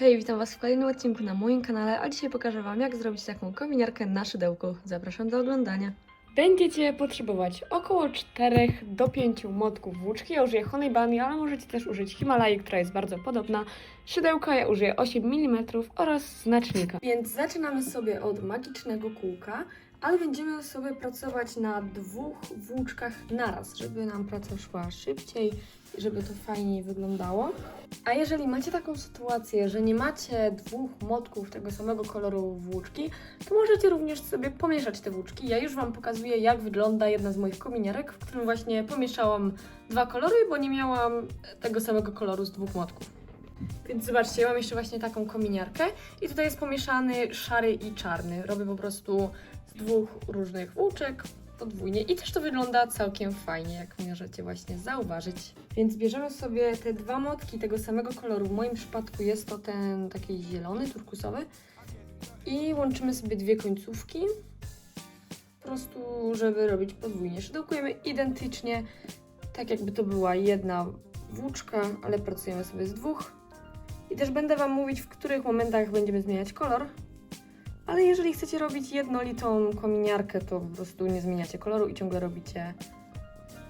Hej, witam Was w kolejnym odcinku na moim kanale, a dzisiaj pokażę Wam jak zrobić taką kominiarkę na szydełku. Zapraszam do oglądania. Będziecie potrzebować około 4 do 5 motków włóczki. Ja użyję Honey Bunny, ale możecie też użyć Himalai, która jest bardzo podobna. Szydełka ja użyję 8 mm oraz znacznika. Więc zaczynamy sobie od magicznego kółka, ale będziemy sobie pracować na dwóch włóczkach naraz, żeby nam praca szła szybciej żeby to fajniej wyglądało. A jeżeli macie taką sytuację, że nie macie dwóch motków tego samego koloru włóczki, to możecie również sobie pomieszać te włóczki. Ja już Wam pokazuję, jak wygląda jedna z moich kominiarek, w którym właśnie pomieszałam dwa kolory, bo nie miałam tego samego koloru z dwóch motków. Więc zobaczcie, ja mam jeszcze właśnie taką kominiarkę i tutaj jest pomieszany szary i czarny. Robię po prostu z dwóch różnych włóczek podwójnie i też to wygląda całkiem fajnie, jak możecie właśnie zauważyć. Więc bierzemy sobie te dwa motki tego samego koloru. W moim przypadku jest to ten taki zielony, turkusowy i łączymy sobie dwie końcówki po prostu, żeby robić podwójnie. Szydełkujemy identycznie, tak jakby to była jedna włóczka, ale pracujemy sobie z dwóch. I też będę Wam mówić, w których momentach będziemy zmieniać kolor. Ale jeżeli chcecie robić jednolitą kominiarkę, to po prostu nie zmieniacie koloru i ciągle robicie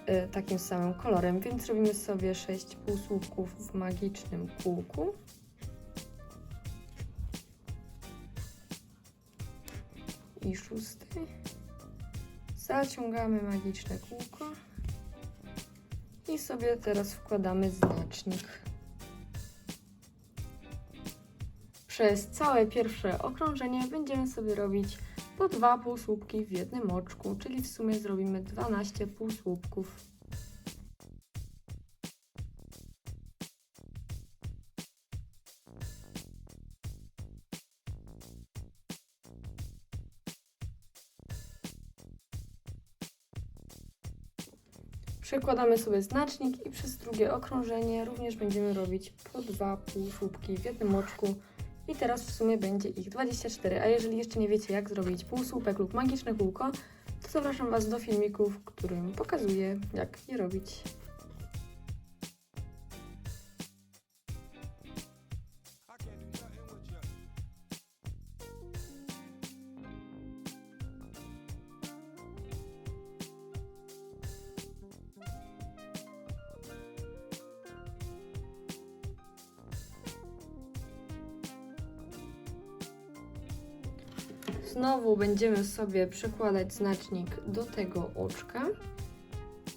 y, takim samym kolorem. Więc robimy sobie 6 półsłupków w magicznym kółku. I szósty. Zaciągamy magiczne kółko. I sobie teraz wkładamy znacznik. Przez całe pierwsze okrążenie będziemy sobie robić po dwa półsłupki w jednym oczku, czyli w sumie zrobimy 12 półsłupków. Przekładamy sobie znacznik i przez drugie okrążenie również będziemy robić po dwa półsłupki w jednym oczku. I teraz w sumie będzie ich 24. A jeżeli jeszcze nie wiecie, jak zrobić półsłupek lub magiczne kółko, to zapraszam Was do filmiku, w którym pokazuję, jak je robić. Znowu będziemy sobie przekładać znacznik do tego oczka.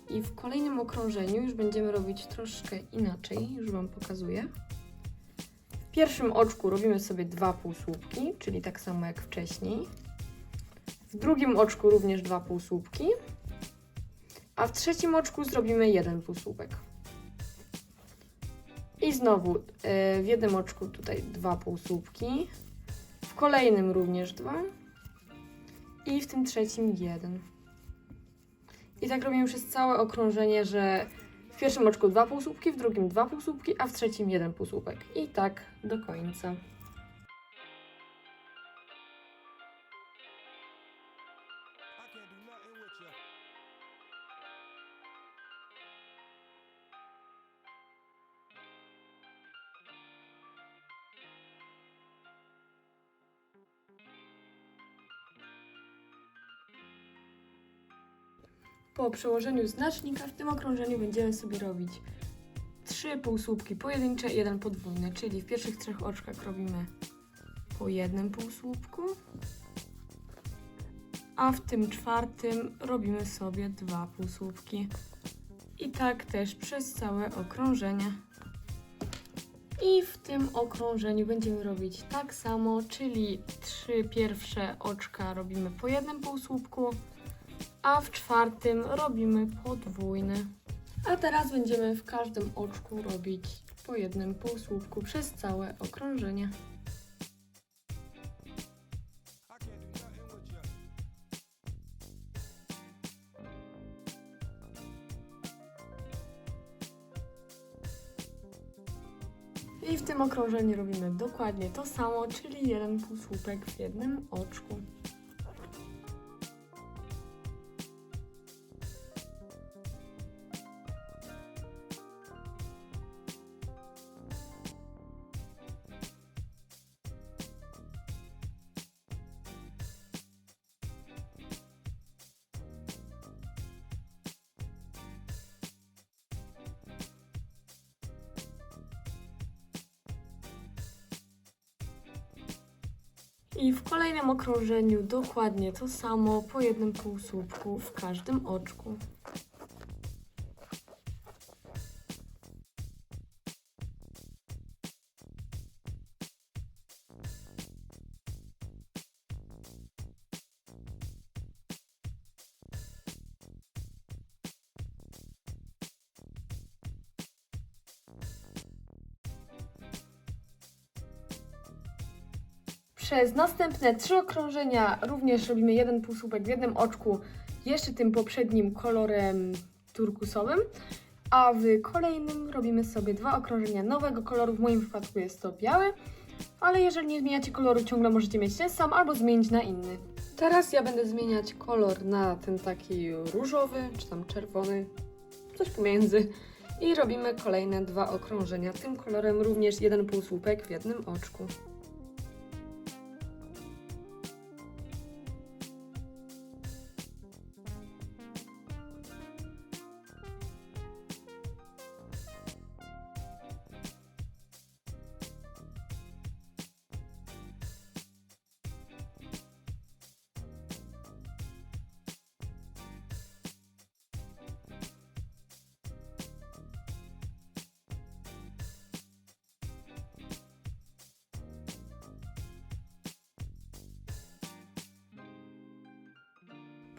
I w kolejnym okrążeniu już będziemy robić troszkę inaczej, już Wam pokazuję. W pierwszym oczku robimy sobie dwa półsłupki, czyli tak samo jak wcześniej. W drugim oczku również dwa półsłupki. A w trzecim oczku zrobimy jeden półsłupek. I znowu e, w jednym oczku tutaj dwa półsłupki. W kolejnym również dwa. I w tym trzecim jeden. I tak robimy przez całe okrążenie, że w pierwszym oczku dwa półsłupki, w drugim dwa półsłupki, a w trzecim jeden półsłupek. I tak do końca. Po przełożeniu znacznika w tym okrążeniu będziemy sobie robić trzy półsłupki pojedyncze i jeden podwójny, czyli w pierwszych trzech oczkach robimy po jednym półsłupku, a w tym czwartym robimy sobie dwa półsłupki. I tak też przez całe okrążenie. I w tym okrążeniu będziemy robić tak samo, czyli trzy pierwsze oczka robimy po jednym półsłupku, a w czwartym robimy podwójny. A teraz będziemy w każdym oczku robić po jednym półsłupku przez całe okrążenie. I w tym okrążeniu robimy dokładnie to samo, czyli jeden półsłupek w jednym oczku. I w kolejnym okrążeniu dokładnie to samo, po jednym półsłupku w każdym oczku. Przez następne trzy okrążenia również robimy jeden półsłupek w jednym oczku, jeszcze tym poprzednim kolorem turkusowym, a w kolejnym robimy sobie dwa okrążenia nowego koloru, w moim przypadku jest to biały, ale jeżeli nie zmieniacie koloru, ciągle możecie mieć ten sam albo zmienić na inny. Teraz ja będę zmieniać kolor na ten taki różowy, czy tam czerwony, coś pomiędzy. I robimy kolejne dwa okrążenia. Tym kolorem również jeden półsłupek w jednym oczku.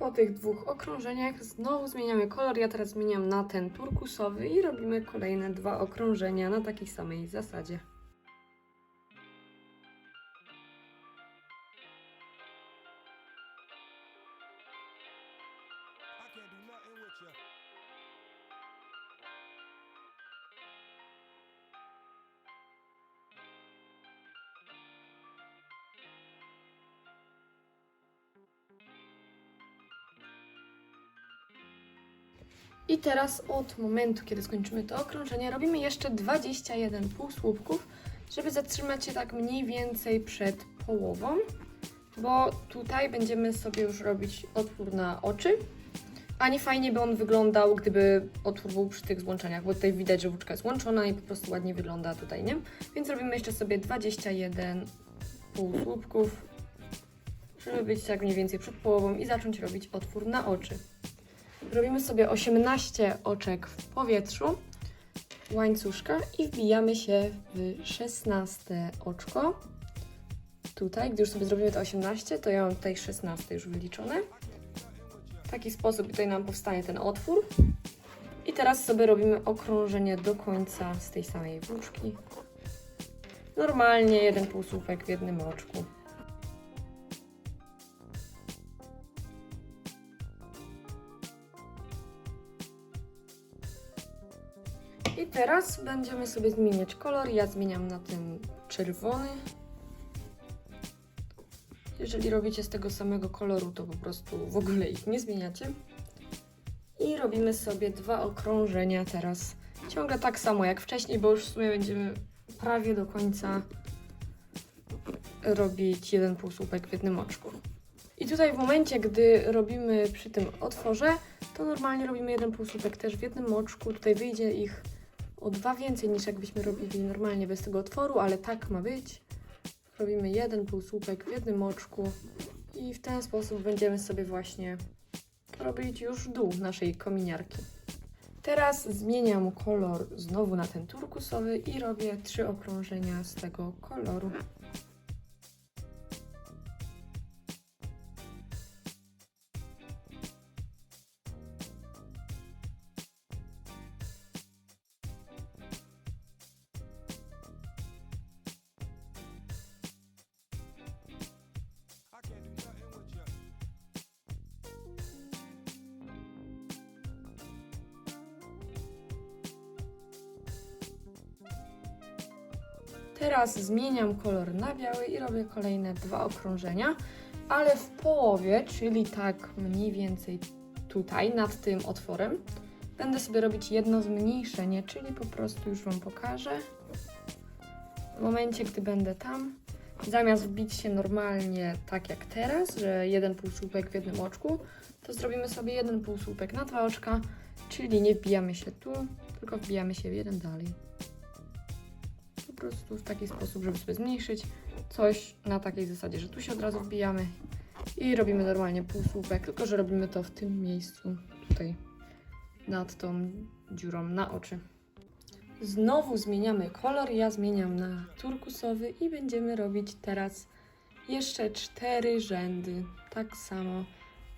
Po tych dwóch okrążeniach znowu zmieniamy kolor. Ja teraz zmieniam na ten turkusowy i robimy kolejne dwa okrążenia na takiej samej zasadzie. Teraz od momentu, kiedy skończymy to okrążenie, robimy jeszcze 21 półsłupków, żeby zatrzymać się tak mniej więcej przed połową, bo tutaj będziemy sobie już robić otwór na oczy, a nie fajnie by on wyglądał, gdyby otwór był przy tych złączeniach, bo tutaj widać, że włóczka jest złączona i po prostu ładnie wygląda tutaj, nie? Więc robimy jeszcze sobie 21 półsłupków, żeby być tak mniej więcej przed połową i zacząć robić otwór na oczy. Robimy sobie 18 oczek w powietrzu, łańcuszka i wbijamy się w 16 oczko. Tutaj, gdy już sobie zrobimy te 18, to ja mam tutaj 16 już wyliczone. W taki sposób tutaj nam powstanie ten otwór. I teraz sobie robimy okrążenie do końca z tej samej włóczki. Normalnie jeden półsłupek w jednym oczku. Teraz będziemy sobie zmieniać kolor. Ja zmieniam na ten czerwony. Jeżeli robicie z tego samego koloru, to po prostu w ogóle ich nie zmieniacie. I robimy sobie dwa okrążenia teraz. Ciągle tak samo jak wcześniej, bo już w sumie będziemy prawie do końca robić jeden półsłupek w jednym oczku. I tutaj w momencie, gdy robimy przy tym otworze, to normalnie robimy jeden półsłupek też w jednym oczku. Tutaj wyjdzie ich o dwa więcej niż jakbyśmy robili normalnie bez tego otworu, ale tak ma być. Robimy jeden półsłupek w jednym oczku i w ten sposób będziemy sobie właśnie robić już dół naszej kominiarki. Teraz zmieniam kolor znowu na ten turkusowy i robię trzy okrążenia z tego koloru. Teraz zmieniam kolor na biały i robię kolejne dwa okrążenia, ale w połowie, czyli tak mniej więcej tutaj, nad tym otworem, będę sobie robić jedno zmniejszenie, czyli po prostu już Wam pokażę. W momencie, gdy będę tam, zamiast wbić się normalnie tak jak teraz, że jeden półsłupek w jednym oczku, to zrobimy sobie jeden półsłupek na dwa oczka, czyli nie wbijamy się tu, tylko wbijamy się jeden dalej. Prostu w taki sposób, żeby sobie zmniejszyć coś na takiej zasadzie, że tu się od razu wbijamy i robimy normalnie półsłupek, tylko że robimy to w tym miejscu, tutaj nad tą dziurą na oczy. Znowu zmieniamy kolor, ja zmieniam na turkusowy i będziemy robić teraz jeszcze cztery rzędy, tak samo,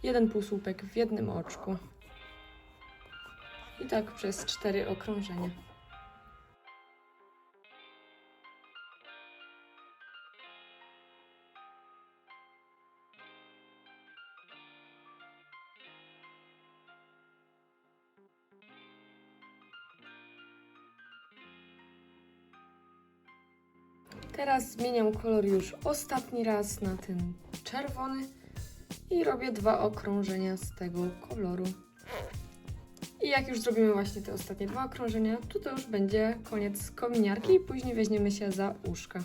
jeden półsłupek w jednym oczku. I tak przez cztery okrążenia. Zmieniam kolor już ostatni raz na ten czerwony i robię dwa okrążenia z tego koloru. I jak już zrobimy właśnie te ostatnie dwa okrążenia, to to już będzie koniec kominiarki i później weźmiemy się za uszka.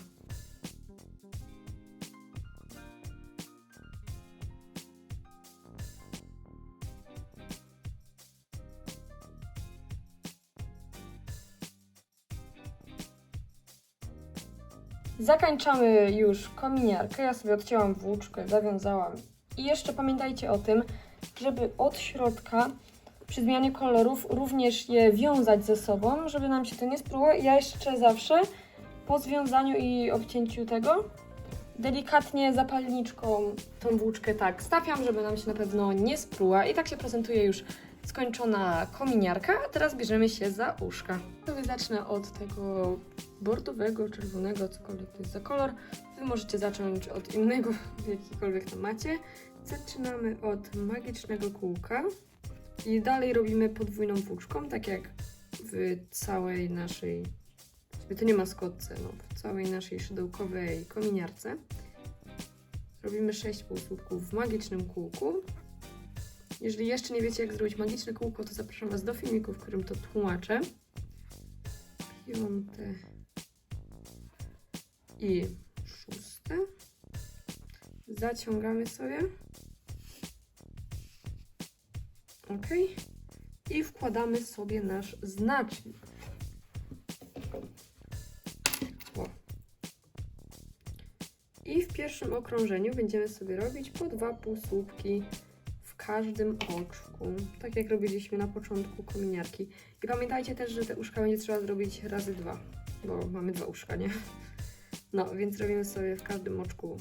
Zakończamy już kominiarkę. Ja sobie odcięłam włóczkę, zawiązałam. I jeszcze pamiętajcie o tym, żeby od środka przy zmianie kolorów również je wiązać ze sobą, żeby nam się to nie spruło. Ja jeszcze zawsze po związaniu i obcięciu tego delikatnie zapalniczką tą włóczkę tak stawiam, żeby nam się na pewno nie spruła. I tak się prezentuje już skończona kominiarka, a teraz bierzemy się za uszka. Sobie zacznę od tego bordowego, czerwonego, cokolwiek to jest za kolor. Wy możecie zacząć od innego, jakikolwiek tam macie. Zaczynamy od magicznego kółka i dalej robimy podwójną włóczką, tak jak w całej naszej, to nie ma skotce, no, w całej naszej szydełkowej kominiarce. Robimy 6 półsłupków w magicznym kółku. Jeżeli jeszcze nie wiecie, jak zrobić magiczne kółko, to zapraszam Was do filmiku, w którym to tłumaczę. Piąte i szóste. Zaciągamy sobie. Ok. I wkładamy sobie nasz znacznik. O. I w pierwszym okrążeniu będziemy sobie robić po dwa półsłupki każdym oczku, tak jak robiliśmy na początku kominiarki. I pamiętajcie też, że te uszka będzie trzeba zrobić razy dwa, bo mamy dwa uszka, nie? No, więc robimy sobie w każdym oczku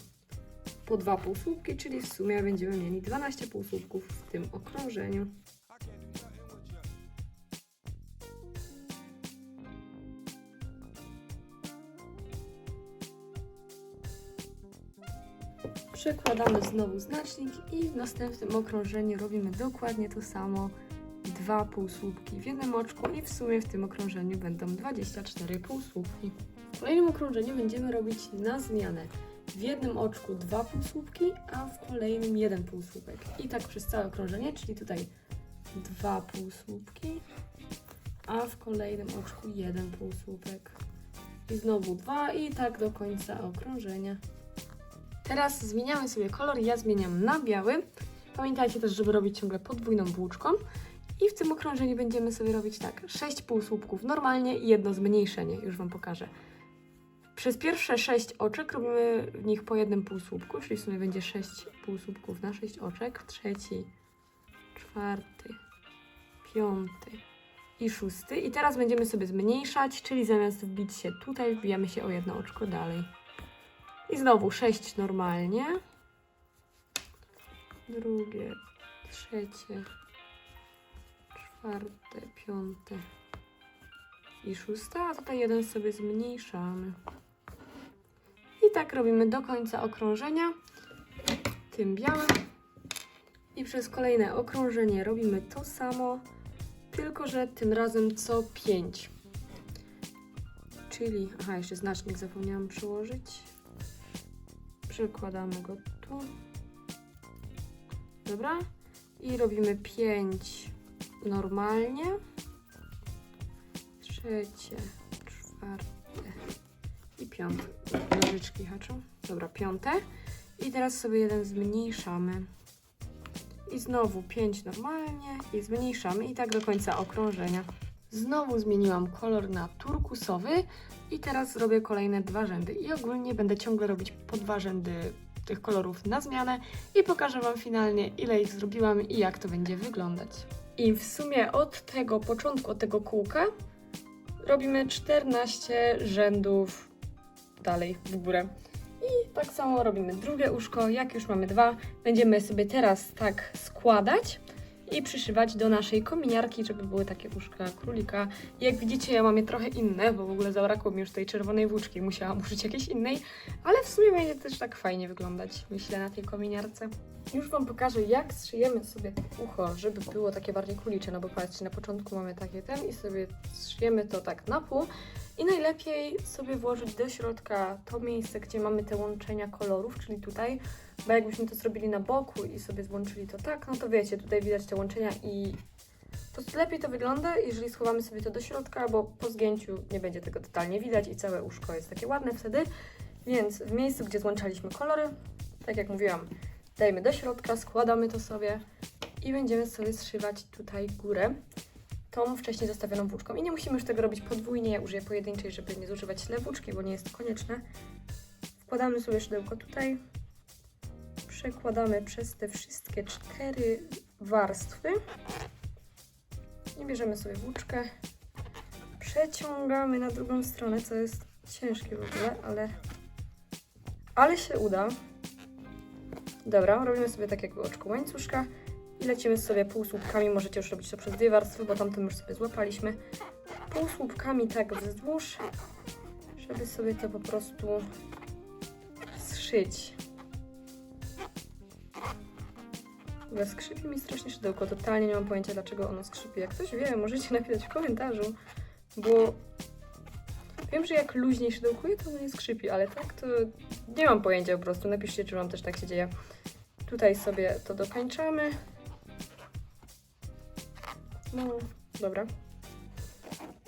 po dwa półsłupki, czyli w sumie będziemy mieli 12 półsłupków w tym okrążeniu. Przekładamy znowu znacznik i w następnym okrążeniu robimy dokładnie to samo. Dwa półsłupki w jednym oczku i w sumie w tym okrążeniu będą 24 półsłupki. W kolejnym okrążeniu będziemy robić na zmianę. W jednym oczku dwa półsłupki, a w kolejnym jeden półsłupek. I tak przez całe okrążenie, czyli tutaj dwa półsłupki, a w kolejnym oczku jeden półsłupek. I znowu dwa i tak do końca okrążenia. Teraz zmieniamy sobie kolor. Ja zmieniam na biały. Pamiętajcie też, żeby robić ciągle podwójną włóczką. I w tym okrążeniu będziemy sobie robić tak, 6 półsłupków normalnie i jedno zmniejszenie. Już Wam pokażę. Przez pierwsze 6 oczek robimy w nich po jednym półsłupku, czyli w sumie będzie 6 półsłupków na 6 oczek. Trzeci, czwarty, piąty i szósty. I teraz będziemy sobie zmniejszać, czyli zamiast wbić się tutaj, wbijamy się o jedno oczko dalej. I znowu 6 normalnie. Drugie, trzecie, czwarte, piąte i szóste, a tutaj jeden sobie zmniejszamy. I tak robimy do końca okrążenia tym białym. I przez kolejne okrążenie robimy to samo, tylko że tym razem co 5. Czyli, aha, jeszcze znacznik zapomniałam przyłożyć. Przykładamy go tu. Dobra. I robimy 5 normalnie. Trzecie, czwarte i piąte. Nożyczki haczą. Dobra, piąte. I teraz sobie jeden zmniejszamy. I znowu 5 normalnie i zmniejszamy i tak do końca okrążenia. Znowu zmieniłam kolor na turkusowy I teraz zrobię kolejne dwa rzędy i ogólnie będę ciągle robić po dwa rzędy tych kolorów na zmianę i pokażę Wam finalnie ile ich zrobiłam i jak to będzie wyglądać. I w sumie od tego początku, od tego kółka robimy 14 rzędów dalej w górę. I tak samo robimy drugie uszko, jak już mamy dwa, będziemy sobie teraz tak składać i przyszywać do naszej kominiarki, żeby były takie uszka królika. Jak widzicie, ja mam je trochę inne, bo w ogóle zabrakło mi już tej czerwonej włóczki, musiałam użyć jakiejś innej, ale w sumie będzie też tak fajnie wyglądać, myślę, na tej kominiarce. Już Wam pokażę, jak zszyjemy sobie ucho, żeby było takie bardziej królicze, no bo patrzcie, na początku mamy takie ten i sobie zszyjemy to tak na pół. I najlepiej sobie włożyć do środka to miejsce, gdzie mamy te łączenia kolorów, czyli tutaj, bo jakbyśmy to zrobili na boku i sobie złączyli to tak, no to wiecie, tutaj widać te łączenia i po prostu lepiej to wygląda, jeżeli schowamy sobie to do środka, bo po zgięciu nie będzie tego totalnie widać i całe uszko jest takie ładne wtedy. Więc w miejscu, gdzie złączaliśmy kolory, tak jak mówiłam, dajmy do środka, składamy to sobie i będziemy sobie zszywać tutaj górę tą wcześniej zostawioną włóczką. I nie musimy już tego robić podwójnie, ja użyję pojedynczej, żeby nie zużywać źle włóczki, bo nie jest to konieczne. Wkładamy sobie szydełko tutaj, przekładamy przez te wszystkie cztery warstwy i bierzemy sobie włóczkę, przeciągamy na drugą stronę, co jest ciężkie w ogóle, ale, ale się uda. Dobra, robimy sobie tak jakby oczko łańcuszka i lecimy sobie półsłupkami. Możecie już robić to przez dwie warstwy, bo tamtym już sobie złapaliśmy. Półsłupkami tak wzdłuż, żeby sobie to po prostu zszyć. Ogóle skrzypi mi strasznie szydełko. Totalnie nie mam pojęcia, dlaczego ono skrzypi. Jak ktoś wie, możecie napisać w komentarzu, bo wiem, że jak luźniej szydełkuje, to ono nie skrzypi, ale tak to nie mam pojęcia po prostu. Napiszcie, czy wam też tak się dzieje. Tutaj sobie to dokańczamy. No, dobra.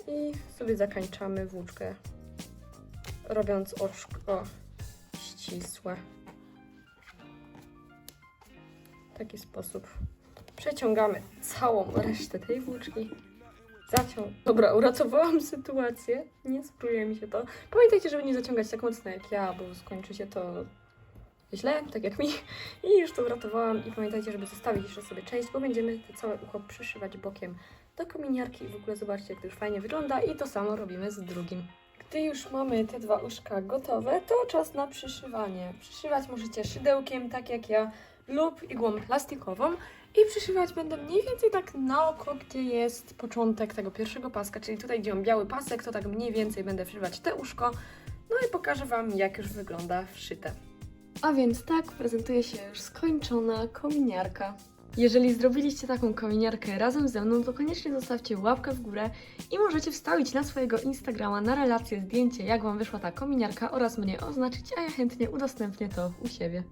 I sobie zakańczamy włóczkę, robiąc oczko ścisłe. W taki sposób. Przeciągamy całą resztę tej włóczki. Zaciąg... Dobra, uratowałam sytuację. Nie spruje mi się to. Pamiętajcie, żeby nie zaciągać tak mocno jak ja, bo skończy się to źle, tak jak mi. I już to uratowałam. I pamiętajcie, żeby zostawić jeszcze sobie część, bo będziemy to całe ucho przyszywać bokiem do kominiarki. I w ogóle zobaczcie, jak to już fajnie wygląda. I to samo robimy z drugim. Gdy już mamy te dwa uszka gotowe, to czas na przyszywanie. Przyszywać możecie szydełkiem, tak jak ja, lub igłą plastikową. I przyszywać będę mniej więcej tak na oko, gdzie jest początek tego pierwszego paska, czyli tutaj, gdzie mam biały pasek, to tak mniej więcej będę wszywać te uszko. No i pokażę Wam, jak już wygląda wszyte. A więc tak prezentuje się już skończona kominiarka. Jeżeli zrobiliście taką kominiarkę razem ze mną, to koniecznie zostawcie łapkę w górę i możecie wstawić na swojego Instagrama na relację zdjęcie, jak Wam wyszła ta kominiarka oraz mnie oznaczyć, a ja chętnie udostępnię to u siebie.